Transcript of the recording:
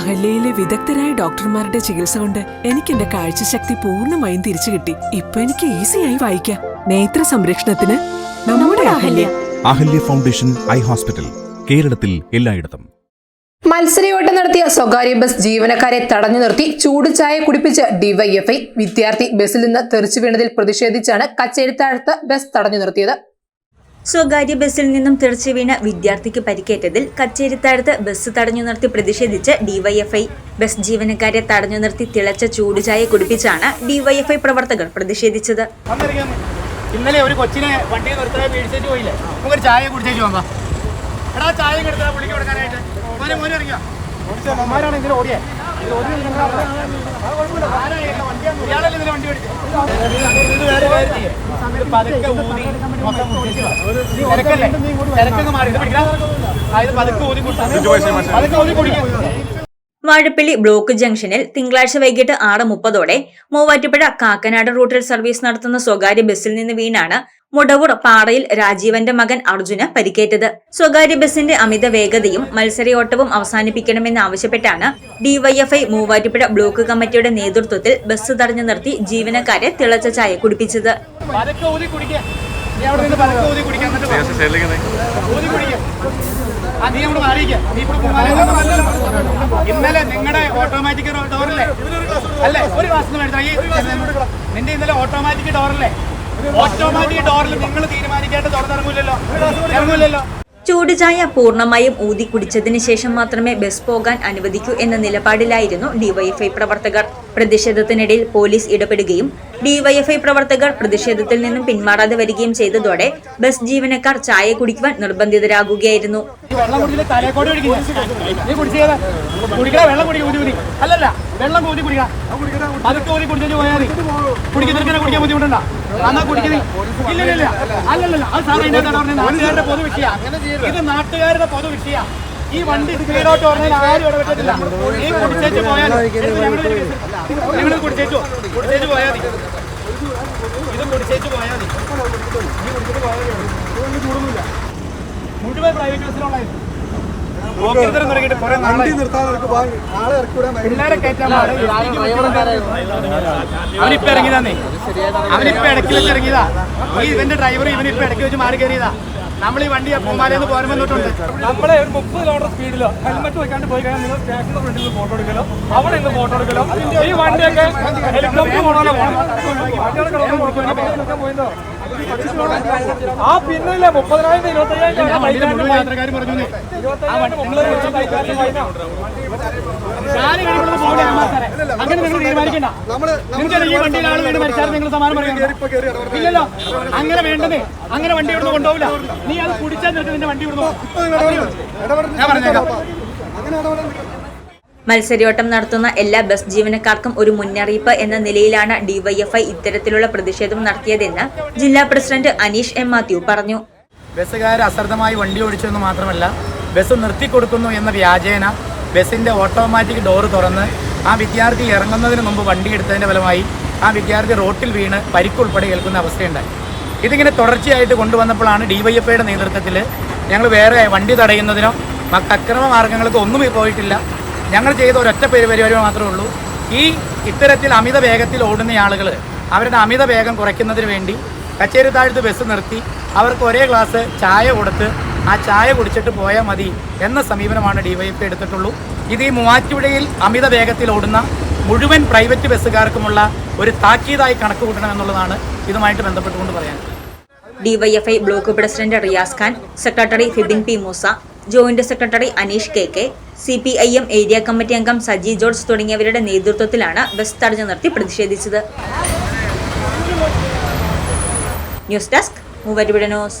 അഹല്യയിലെ വിദഗ്ധരായ ഡോക്ടർമാരുടെ ചികിത്സ കൊണ്ട് എനിക്ക് എന്റെ കാഴ്ചശക്തി പൂർണമായും തിരിച്ചു കിട്ടി. ഇപ്പൊ എനിക്ക് ഈസിയായി വായിക്കാം. നേത്ര സംരക്ഷണത്തിന് നമ്മുടെ Ahalya. Ahalya. Foundation eye hospital കേരളത്തിൽ എല്ലായിടത്തും. മത്സരയോട്ടം നടത്തിയ സ്വകാര്യ ബസ് ജീവനക്കാരെ തടഞ്ഞു നിർത്തി ചൂട് ചായ കുടിപ്പിച്ച് ഡിവൈഎഫ്ഐ. വിദ്യാർത്ഥി ബസ്സിൽ നിന്ന് തെറിച്ചു വീണതിൽ പ്രതിഷേധിച്ചാണ് കച്ചേരിത്താഴത്ത് ബസ് തടഞ്ഞു നിർത്തിയത്. സ്വകാര്യ ബസ്സിൽ നിന്നും തെറിച്ചു വീണ വിദ്യാർത്ഥിക്ക് പരിക്കേറ്റതിൽ കച്ചേരിത്താഴത്ത് ബസ് തടഞ്ഞു നിർത്തി പ്രതിഷേധിച്ച് ഡിവൈഎഫ്ഐ. ബസ് ജീവനക്കാരെ തടഞ്ഞു നിർത്തി തിളച്ച ചൂടുചായ കുടിപ്പിച്ചാണ് ഡിവൈഎഫ്ഐ പ്രവർത്തകർ പ്രതിഷേധിച്ചത്. ഇന്നലെ ഒരു കൊച്ചിനെ വണ്ടി നിർത്താൻ പേടിച്ചിട്ട് പോയില്ലേ? നമുക്കൊരു ചായ കുടിച്ചേച്ച് വന്നാ. എടാ ചായ എടുത്താ പുള്ളിക്ക് കൊടുക്കാനായിട്ട്. ഓടിയേ. വാഴപ്പള്ളി ബ്ലോക്ക് ജംഗ്ഷനിൽ തിങ്കളാഴ്ച വൈകിട്ട് ആറ് മുപ്പതോടെ മൂവാറ്റുപുഴ കാക്കനാട് റൂട്ടിൽ സർവീസ് നടത്തുന്ന സ്വകാര്യ ബസ്സിൽ നിന്ന് വീണാണ് മുടവൂർ പാറയിൽ രാജീവന്റെ മകൻ അർജുന് പരിക്കേറ്റത്. സ്വകാര്യ ബസിന്റെ അമിത വേഗതയും മത്സരയോട്ടവും അവസാനിപ്പിക്കണമെന്ന് ആവശ്യപ്പെട്ടാണ് ഡിവൈഎഫ്ഐ മൂവാറ്റുപുഴ ബ്ലോക്ക് കമ്മിറ്റിയുടെ നേതൃത്വത്തിൽ ബസ് തടഞ്ഞു നിർത്തി ജീവനക്കാരെ തിളച്ച ചായ കുടിപ്പിച്ചത്. ഇന്നലെ നിങ്ങളുടെ ഓട്ടോമാറ്റിക് ഡോറല്ലേ അല്ലേ? ഒരു ക്ലാസ് നിന്റെ ഇന്നലെ ഓട്ടോമാറ്റിക് ഡോറല്ലേ ഓട്ടോമാറ്റിക് ഡോറിൽ നിങ്ങൾ തീരുമാനിക്കാണ്ട് തുറന്നിറങ്ങൂലല്ലോ ഇറങ്ങൂലല്ലോ. ചൂടുചായ പൂർണമായും ഊതി കുടിച്ചതിന് ശേഷം മാത്രമേ ബസ് പോകാൻ അനുവദിക്കൂ എന്ന നിലപാടിലായിരുന്നു ഡിവൈഎഫ്ഐ പ്രവർത്തകർ. പ്രതിഷേധത്തിനിടയിൽ പോലീസ് ഇടപെടുകയും ഡിവൈഎഫ്ഐ പ്രവർത്തകർ പ്രതിഷേധത്തിൽ നിന്നും പിന്മാറാതെ വരികയും ചെയ്തതോടെ ബസ് ജീവനക്കാർ ചായ കുടിക്കുവാൻ നിർബന്ധിതരാകുകയായിരുന്നു. ഇത് നാട്ടുകാരുടെ പൊതു ഈ വണ്ടി സ്പീഡോട്ട് പറഞ്ഞാൽ ആരും ഇടപെട്ടിട്ടില്ല. നീ കുടിച്ചേച്ച് പോയാൽ നിങ്ങൾ കുടിച്ചേച്ചു കുടിച്ചേച്ച് പോയാൽ മതി. ഇത് കുടിച്ചേച്ച് പോയാൽ മതി. മുഴുവൻ പ്രൈവറ്റ് നാളായി. പിള്ളേരെ കയറ്റാൻ. അവനിപ്പോ ഇറങ്ങിയതാന്നേ. അവനിപ്പോ ഇടയ്ക്ക് വെച്ച് ഇറങ്ങിയതാ. ഈ ഇവന്റെ ഡ്രൈവർ ഇവനിപ്പോ ഇടയ്ക്ക് വെച്ച് മാറി കയറിയതാ. നമ്മൾ ഈ വണ്ടി പൂമാലയിൽ പോരാൻ വന്നിട്ടുണ്ട്. നമ്മളെ ഒരു മുപ്പത് കിലോമീറ്റർ സ്പീഡിലോ ഹെൽമെറ്റ് വെക്കാണ്ട് പോയി കഴിഞ്ഞാൽ നിങ്ങൾ സ്റ്റേഷന്റെ ഫ്രണ്ടിൽ നിന്ന് ഫോട്ടോ എടുക്കലോ? അവിടെ നിന്ന് ഫോട്ടോ എടുക്കലോ? ഈ വണ്ടിയൊക്കെ ഹെലികോപ്റ്റർ കൊണ്ടാണ് പോയതോ ആ പിന്നില്ല മുപ്പതിനായിരം ഇരുപത്തയ്യായിരം ആ അങ്ങനെ നിങ്ങൾ തീരുമാനിക്കണ്ട. നിങ്ങൾ ഈ വണ്ടിയിൽ ആൾ മരിച്ചാൽ നിങ്ങൾ സമാനം പറയണം ഇല്ലല്ലോ അങ്ങനെ വേണ്ടതേ അങ്ങനെ വണ്ടി ഇവിടുന്ന് കൊണ്ടുപോകില്ല നീ അത് കുടിച്ചാൽ നിനക്ക് നിന്റെ വണ്ടി ഇവിടുന്ന്. ഞാൻ പറഞ്ഞേക്കാം. മത്സരയോട്ടം നടത്തുന്ന എല്ലാ ബസ് ജീവനക്കാർക്കും ഒരു മുന്നറിയിപ്പ് എന്ന നിലയിലാണ് ഡിവൈഎഫ്ഐ ഇത്തരത്തിലുള്ള പ്രതിഷേധം നടത്തിയതെന്ന് ജില്ലാ പ്രസിഡന്റ് അനീഷ് എം മാത്യു പറഞ്ഞു. ബസ്സുകാർ അശ്രദ്ധമായി വണ്ടി ഓടിച്ചെന്ന് മാത്രമല്ല ബസ് നിർത്തിക്കൊടുക്കുന്നു എന്ന വ്യാജേന ബസ്സിന്റെ ഓട്ടോമാറ്റിക് ഡോറ് തുറന്ന് ആ വിദ്യാർത്ഥി ഇറങ്ങുന്നതിന് മുമ്പ് വണ്ടി എടുത്തതിന്റെ ഫലമായി ആ വിദ്യാർത്ഥി റോട്ടിൽ വീണ് പരിക്കുൾപ്പെടെ ഏൽക്കുന്ന അവസ്ഥയുണ്ടായി. ഇതിങ്ങനെ തുടർച്ചയായിട്ട് കൊണ്ടുവന്നപ്പോഴാണ് ഡിവൈഎഫ്ഐയുടെ നേതൃത്വത്തിൽ ഞങ്ങൾ വേറെ വണ്ടി തടയുന്നതിനോ അക്രമ മാർഗങ്ങൾക്ക് ഒന്നും പോയിട്ടില്ല. ഞങ്ങൾ ചെയ്ത ഒരൊറ്റ പേര് പരിപാടി മാത്രമേ ഉള്ളൂ. ഈ ഇത്തരത്തിൽ അമിത വേഗത്തിൽ ഓടുന്ന ആളുകൾ അവരുടെ അമിത വേഗം കുറയ്ക്കുന്നതിന് വേണ്ടി കച്ചേരി താഴ്ത്ത് ബസ് നിർത്തി അവർക്ക് ഒരേ ഗ്ലാസ് ചായ കൊടുത്ത് ആ ചായ കുടിച്ചിട്ട് പോയാൽ മതി എന്ന സമീപനമാണ് ഡിവൈഎഫ് എടുത്തിട്ടുള്ളൂ. ഇത് ഈ മൂവാറ്റുപുഴയിൽ അമിത വേഗത്തിൽ ഓടുന്ന മുഴുവൻ പ്രൈവറ്റ് ബസ്സുകാർക്കുമുള്ള ഒരു താക്കീതായി കണക്ക് കൂട്ടണമെന്നുള്ളതാണ് ഇതുമായിട്ട് ബന്ധപ്പെട്ടുകൊണ്ട് പറയാൻ. DYFI block president Riyas Khan secretary Fibin P Moosa joint secretary Aneesh K K C P I M area committee അംഗം സജി ജോർജ് തുടങ്ങിയവരുടെ നേതൃത്വത്തിലാണ് ബസ് തടഞ്ഞു നിർത്തി പ്രതിഷേധിച്ചത്. News desk മൂവരുവിടനോസ്